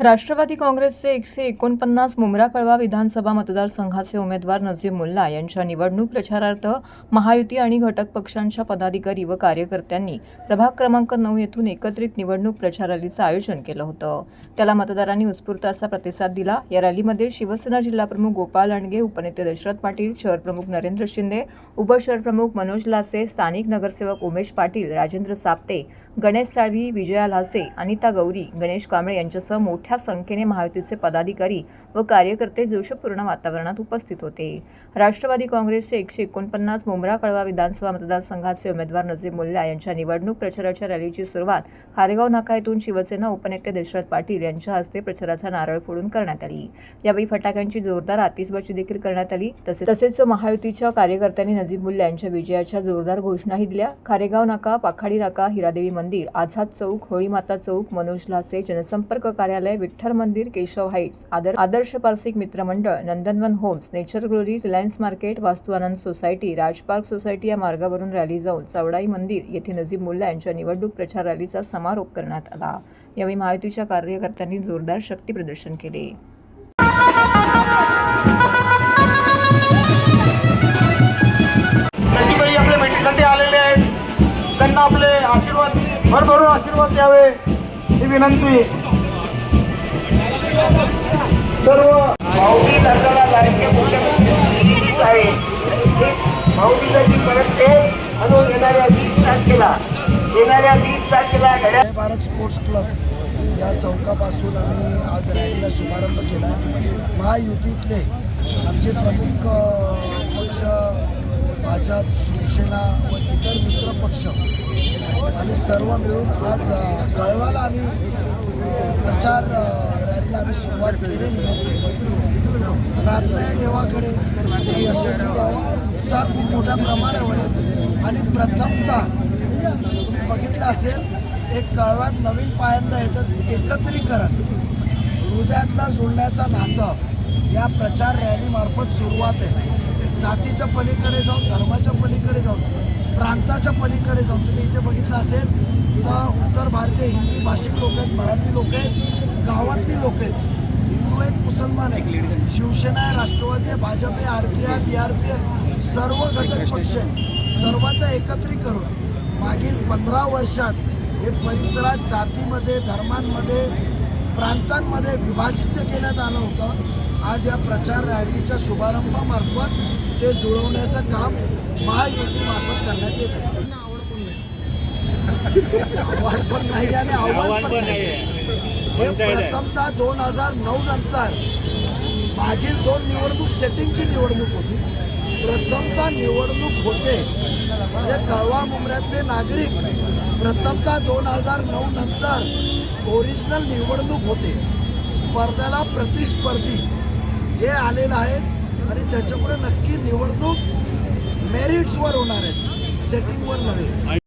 राष्ट्रवादी काँग्रेसचे एकशे एकोणपन्नास मुंब्रा कळवा विधानसभा मतदारसंघाचे उमेदवार नजीब मुल्ला यांच्या निवडणूक प्रचारार्थ महायुती आणि घटक पक्षांच्या पदाधिकारी व कार्यकर्त्यांनी प्रभाग क्रमांक नऊ येथून एकत्रित निवडणूक प्रचार रॅलीचं आयोजन केलं होतं. त्याला मतदारांनी उत्स्फूर्त असा प्रतिसाद दिला. या रॅलीमध्ये शिवसेना जिल्हाप्रमुख गोपाल अणगे उपनेते दशरथ पाटील शहरप्रमुख नरेंद्र शिंदे उपशहरप्रमुख मनोज लासे स्थानिक नगरसेवक उमेश पाटील राजेंद्र साप्ते गणेश साळवी विजया लासे अनिता गौरी गणेश कांबळे यांच्यासह मोठ्या संख्येने महायुतीचे पदाधिकारी व कार्यकर्ते जोशपूर्ण वातावरणात उपस्थित होते. राष्ट्रवादी काँग्रेसचे एकशे एकोणपन्नास मुंब्रा कळवा विधानसभा मतदारसंघाचे उमेदवार नजीब मुल्ला यांच्या निवडणूक प्रचाराच्या रॅलीची सुरुवात खारेगाव नाका येथून शिवसेना उपनेते दशरथ पाटील यांच्या हस्ते प्रचाराचा नारळ फोडून करण्यात आली. यावेळी फटाक्यांची जोरदार आतिषबाजी देखील करण्यात आली. तसे तसेच महायुतीच्या कार्यकर्त्यांनी नजीब मुल्ला यांच्या विजयाच्या जोरदार घोषणाही दिल्या. खारेगाव नाका पाखाडी नाका हिरादेवी मंदिर मंदिर आझाद चौक होळीमाता चौक मनोज लासे जनसंपर्क कार्यालय विठ्ठल मंदिर केशव हाईट्स आदर आदर्श पारसिक मित्रमंडळ Nandanvan homes nature glory Reliance market Vastu Anand society राजपार्क society या मार्गावरून रॅली जाऊन चवडाई मंदिर येथे नजीब मुल्ला यांच्या निवडणूक प्रचार रॅलीचा समारोप करण्यात आला. यावेळी महायुतीच्या कार्यकर्त्यांनी जोरदार शक्ती प्रदर्शन केले. त्यांना आपले आशीर्वाद भरभरून आशीर्वाद द्यावे ही विनंती. सर्व भाऊबी धर्माला लायके मुख्यमंत्री आहे. भाऊबीजाची परत ते अजून येणाऱ्या वीस तारखेला येणाऱ्या वीस तारखेला घड्या भारत स्पोर्ट्स क्लब. या चौकापासून आम्ही आज रॅलीला शुभारंभ केला. महायुतीतले आमचे प्रमुख पक्ष भाजप शिवसेना व इतर मित्र पक्ष आम्ही सर्व मिळून आज कळवाला आम्ही प्रचार रॅलीला आम्ही सुरुवात केलेली आहे. प्रार्थना आहे देवाकडे यशस्वी उत्साह खूप मोठ्या प्रमाणावर आणि प्रथमतः तुम्ही बघितलं असेल एक कळव्यात नवीन पायंदा येतं एकत्रीकरण. हृदयातला जोडण्याचा नातं या प्रचार रॅलीमार्फत सुरुवात आहे. जातीच्या पलीकडे जाऊन धर्माच्या पलीकडे जाऊन. प्रांताच्या पलीकडे जाऊन. तुम्ही इथे बघितलं असेल तर उत्तर भारतीय हिंदी भाषिक लोक आहेत मराठी लोक आहेत गावातली लोक आहेत. हिंदू आहेत मुसलमान आहेत. शिवसेना आहे राष्ट्रवादी आहे भाजप आहे R P I B R P आहे. सर्व घटक पक्ष आहेत. सर्वांचं एकत्रीकरण. मागील पंधरा वर्षात हे परिसरात जातीमध्ये धर्मांमध्ये प्रांतांमध्ये विभाजित जे आलं होतं आज या प्रचार रॅलीच्या शुभारंभामार्फत ते जुळवण्याचं काम महायुतीमार्फत करण्यात येत आहे. आवड पण नाही आणि आव्हान पण नाही. हे प्रथमतः दोन हजार नऊ नंतर मागील दोन निवडणूक सेटिंगची निवडणूक होती. प्रथमतः निवडणूक होते. म्हणजे कळवा मुंबऱ्यातले नागरिक प्रथमतः दोन हजार नऊ नंतर ओरिजिनल निवडणूक होते. स्पर्धेला प्रतिस्पर्धी हे आलेलं आहे. आणि त्याच्यामुळे नक्की निवडणूक मेरिट्सवर होणार आहेत सेटिंगवर नव्हे.